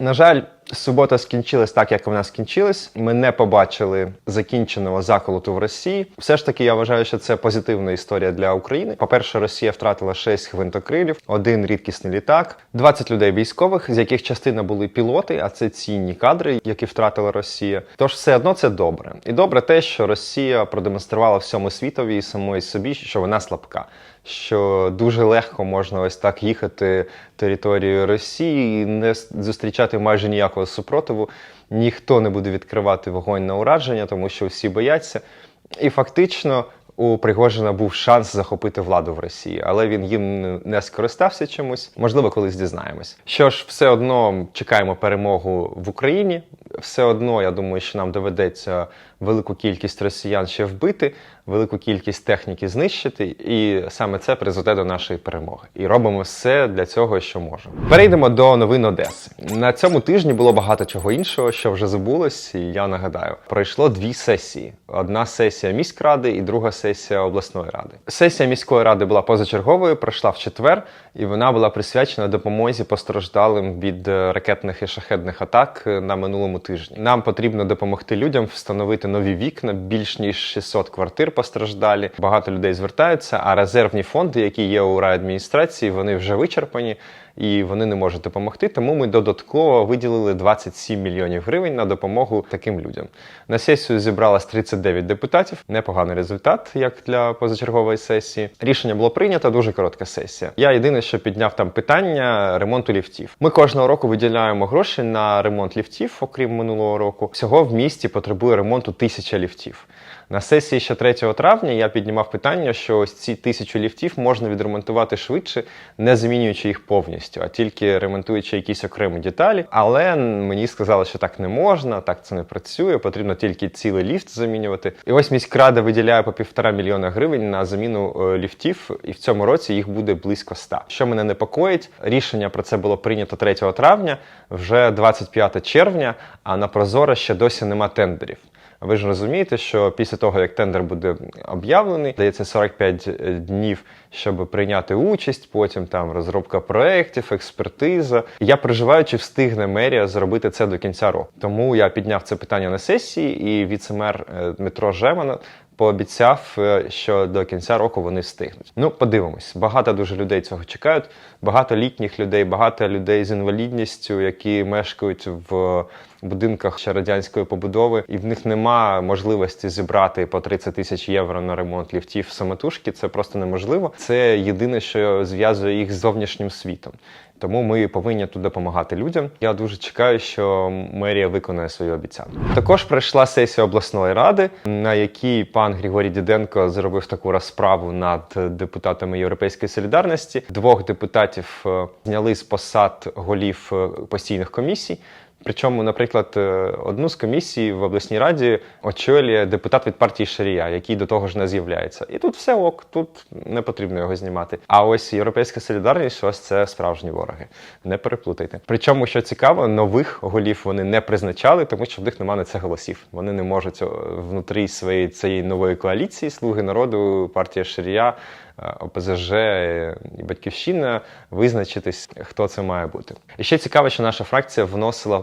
На жаль, субота скінчилась так, як вона скінчилась. Ми не побачили закінченого заколоту в Росії. Все ж таки, я вважаю, що це позитивна історія для України. По-перше, Росія втратила 6 гвинтокрилів, один рідкісний літак, 20 людей військових, з яких частина були пілоти, а це цінні кадри, які втратила Росія. Тож все одно це добре. І добре те, що Росія продемонструвала всьому світові і самої собі, що вона слабка. Що дуже легко можна ось так їхати територією Росії і не зустрічати майже ніякого супротиву. Ніхто не буде відкривати вогонь на ураження, тому що всі бояться. І фактично у Пригожина був шанс захопити владу в Росії, але він їм не скористався чомусь. Можливо, колись дізнаємось. Що ж, все одно чекаємо перемогу в Україні. Все одно, я думаю, що нам доведеться велику кількість росіян ще вбити, велику кількість техніки знищити, і саме це призведе до нашої перемоги. І робимо все для цього, що можемо. Перейдемо до новин Одеси. На цьому тижні було багато чого іншого, що вже забулось. І я нагадаю, пройшло дві сесії: одна сесія міськради і друга сесія обласної ради. Сесія міської ради була позачерговою, пройшла в четвер, і вона була присвячена допомозі постраждалим від ракетних і шахедних атак на минулому тижні. Нам потрібно допомогти людям встановити нові вікна. Більш ніж 600 квартир постраждалі. Багато людей звертаються. А резервні фонди, які є у райадміністрації, вони вже вичерпані і вони не можуть допомогти. Тому ми додатково виділили 27 мільйонів гривень на допомогу таким людям. На сесію зібралось 39 депутатів. Непоганий результат, як для позачергової сесії. Рішення було прийнято. Дуже коротка сесія. Я єдине, що підняв там питання ремонту ліфтів. Ми кожного року виділяємо гроші на ремонт ліфтів, окрім минулого року. Всього в місті потребує ремонту тисяча ліфтів. На сесії ще 3 травня я піднімав питання, що ось ці тисячу ліфтів можна відремонтувати швидше, не замінюючи їх повністю, а тільки ремонтуючи якісь окремі деталі. Але мені сказали, що так не можна, так це не працює. Потрібно тільки цілий ліфт замінювати. І ось міськрада виділяє по півтора мільйона гривень на заміну е, ліфтів, і в цьому році їх буде близько 100. Що мене непокоїть, рішення про це було прийнято 3 травня, вже 25 червня, а на Прозоро ще досі нема тендерів. Ви ж розумієте, що після того, як тендер буде об'явлений, дається 45 днів, щоб прийняти участь, потім там розробка проєктів, експертиза. Я переживаю, чи встигне мерія зробити це до кінця року. Тому я підняв це питання на сесії, і віцемер е, Дмитро Жемана пообіцяв, е, що до кінця року вони встигнуть. Ну, подивимось. Багато дуже людей цього чекають. Багато літніх людей, багато людей з інвалідністю, які мешкають в будинках ще радянської побудови, і в них нема можливості зібрати по 30 тисяч євро на ремонт ліфтів самотужки. Це просто неможливо. Це єдине, що зв'язує їх з зовнішнім світом. Тому ми повинні тут допомагати людям. Я дуже чекаю, що мерія виконає свою обіцянку. Також пройшла сесія обласної ради, на якій пан Григорій Діденко зробив таку розправу над депутатами Європейської солідарності. Двох депутатів е, зняли з посад голів е, постійних комісій. Причому, наприклад, е, одну з комісій в обласній раді очолює депутат від партії Шарія, який до того ж не з'являється. І тут все ок, тут не потрібно його знімати. А ось європейська солідарність, ось це справжні вороги. Не переплутайте. Причому, що цікаво, нових голів вони не призначали, тому що в них немає на це голосів. Вони не можуть о, внутрі своєї цієї нової коаліції Слуги народу, партія Шарія. е, ОПЗЖ і Батьківщина визначитись, хто це має бути. І ще цікаво, що наша фракція вносила е,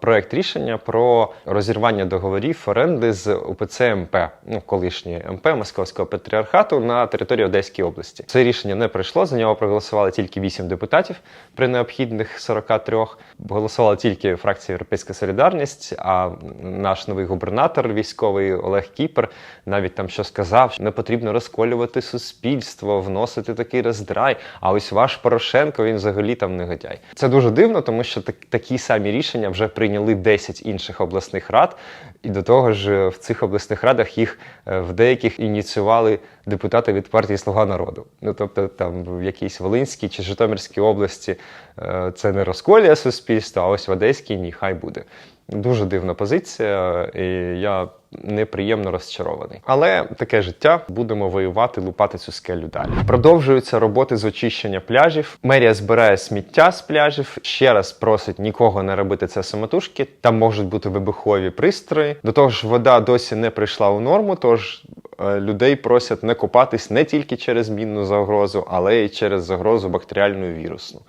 проект рішення про розірвання договорів оренди з УПЦ МП, ну колишньої МП Московського патріархату на території Одеської області. Це рішення не пройшло. За нього проголосували тільки 8 депутатів при необхідних 43. Голосувала тільки фракція Європейська Солідарність. А наш новий губернатор військовий Олег Кіпер навіть там що сказав, що не потрібно розколювати суспільство, вносити такий роздрай. А ось ваш Порошенко він взагалі там негодяй. Це дуже дивно, тому що так, такі самі рішення вже прийняли 10 інших обласних рад, і до того ж в цих обласних радах їх е, в деяких ініціювали депутати від партії Слуга народу. Ну тобто, там в якійсь Волинській чи Житомирській області е, це не розколює суспільство, а ось в Одеській ні, хай буде. Дуже дивна позиція, і я неприємно розчарований. Але таке життя. Будемо воювати, лупати цю скелю далі. Продовжуються роботи з очищення пляжів. Мерія збирає сміття з пляжів. Ще раз просить нікого не робити це самотужки. Там можуть бути вибухові пристрої. До того ж, вода досі не прийшла у норму, тож е, людей просять не купатись не тільки через мінну загрозу, але й через загрозу бактеріальну вірусну.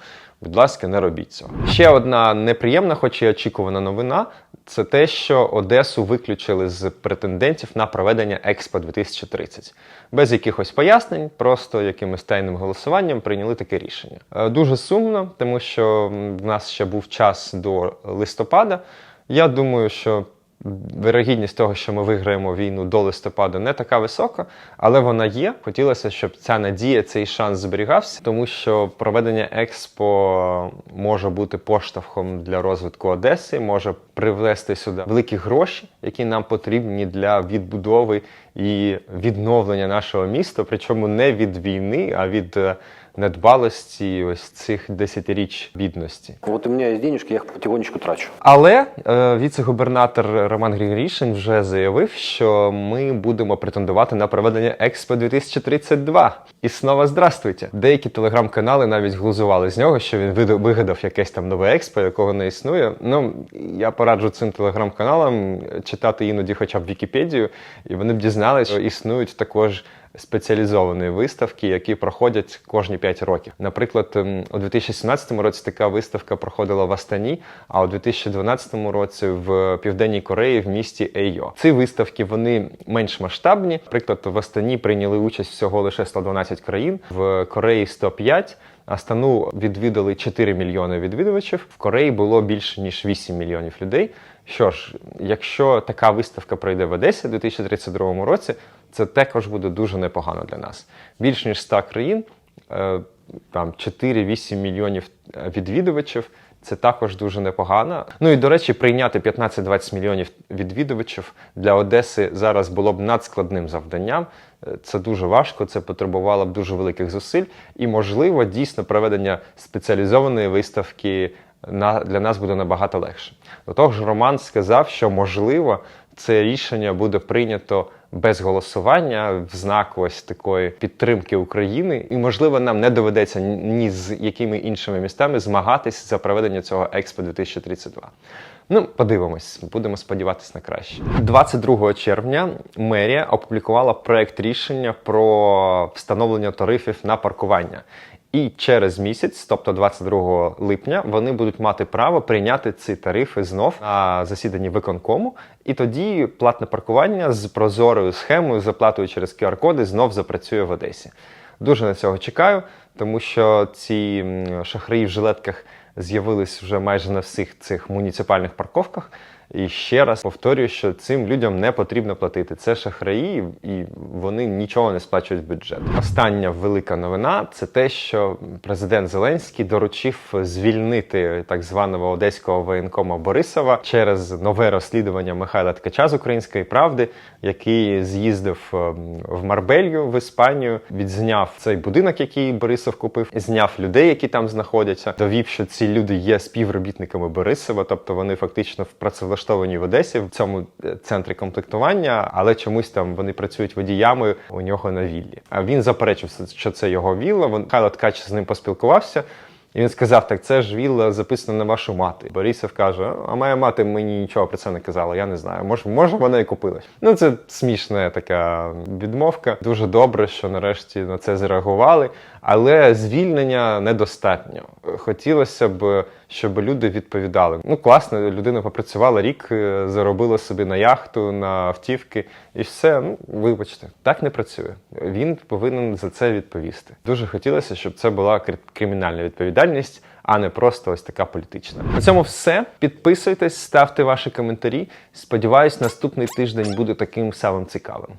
Будь ласка, не робіть цього. Ще одна неприємна, хоч і очікувана новина. Це те, що Одесу виключили з претендентів на проведення Експо 2030. Без якихось пояснень, просто якимось тайним голосуванням прийняли таке рішення. Е, Дуже сумно, тому що в нас ще був час до листопада. Я думаю, що вирогідність того, що ми виграємо війну до листопада, не така висока, але вона є. Хотілося, щоб ця надія, цей шанс зберігався, тому що проведення експо може бути поштовхом для розвитку Одеси, може привести сюди великі гроші, які нам потрібні для відбудови і відновлення нашого міста. Причому не від війни, а від е, недбалості ось цих десятиріч бідності. Вот у меня есть денежки, я их потихонечку трачу. Але е, віце-губернатор Роман Григорішин вже заявив, що ми будемо претендувати на проведення Експо 2032. І знову здравствуйте. Деякі телеграм-канали навіть глузували з нього, що він вигадав якесь там нове експо, якого не існує. Ну я пораджу цим телеграм-каналам читати іноді, хоча б Вікіпедію, і вони б дізналися, що існують також спеціалізовані виставки, які проходять кожні 5 років. Наприклад, ем, у 2017 році така виставка проходила в Астані, а у 2012 році в Південній Кореї в місті Ейо. Ці виставки вони менш масштабні. Наприклад, в Астані прийняли участь всього лише 112 країн, в Кореї 105. Астану відвідали 4 мільйони відвідувачів. В Кореї було більше ніж 8 мільйонів людей. Що ж, якщо така виставка пройде в Одесі у 2032 році, це також буде дуже непогано для нас. Більш ніж 100 країн, е, там 4-8 мільйонів е, відвідувачів. Це також дуже непогано. Ну і до речі, прийняти 15-20 мільйонів відвідувачів для Одеси зараз було б надскладним завданням. Е, Це дуже важко, це потребувало б дуже великих зусиль, і можливо, дійсно проведення спеціалізованої виставки на, для нас буде набагато легше. До того ж, Роман сказав, що можливо це рішення буде прийнято без голосування в знак ось такої підтримки України, і можливо нам не доведеться ні з якими іншими містами змагатись за проведення цього Експо 2032. Ну, подивимось, будемо сподіватися на краще. 22 червня мерія опублікувала проект рішення про встановлення тарифів на паркування. І через місяць, тобто 22 липня, вони будуть мати право прийняти ці тарифи знов на засіданні виконкому. І тоді платне паркування з прозорою схемою, з оплатою через QR-коди знов запрацює в Одесі. Дуже на цього чекаю, тому що ці шахраї в жилетках з'явились вже майже на всіх цих муніципальних парковках. І ще раз повторюю, що цим людям не потрібно платити. Це шахраї, і вони нічого не сплачують в бюджет. Остання велика новина це те, що президент Зеленський доручив звільнити так званого одеського воєнкома Борисова через нове розслідування Михайла Ткача з української правди, який з'їздив ем, в Марбелью в Іспанію, відзняв цей будинок, який Борисов купив, зняв людей, які там знаходяться, довів, що ці люди є співробітниками Борисова, тобто вони фактично працевлаштовані в Одесі в цьому е, центрі комплектування, але чомусь там вони працюють водіями у нього на віллі. А він заперечив, що це його вілла. Михайло Ткач з ним поспілкувався. І він сказав: так це ж вілла записана на вашу мати. Борисов каже: а моя мати мені нічого про це не казала, я не знаю. Може, може вона і купила. Ну це смішна така відмовка. Дуже добре, що нарешті на це зреагували. Але звільнення недостатньо. Хотілося б, щоб люди відповідали. Ну, класно, людина попрацювала рік, е, заробила собі на яхту, на автівки, і все. Ну, вибачте, так не працює. Він повинен за це відповісти. Дуже хотілося, щоб це була кри- кримінальна відповідальність, а не просто ось така політична. На цьому все. Підписуйтесь, ставте ваші коментарі. Сподіваюсь, наступний тиждень буде таким самим цікавим.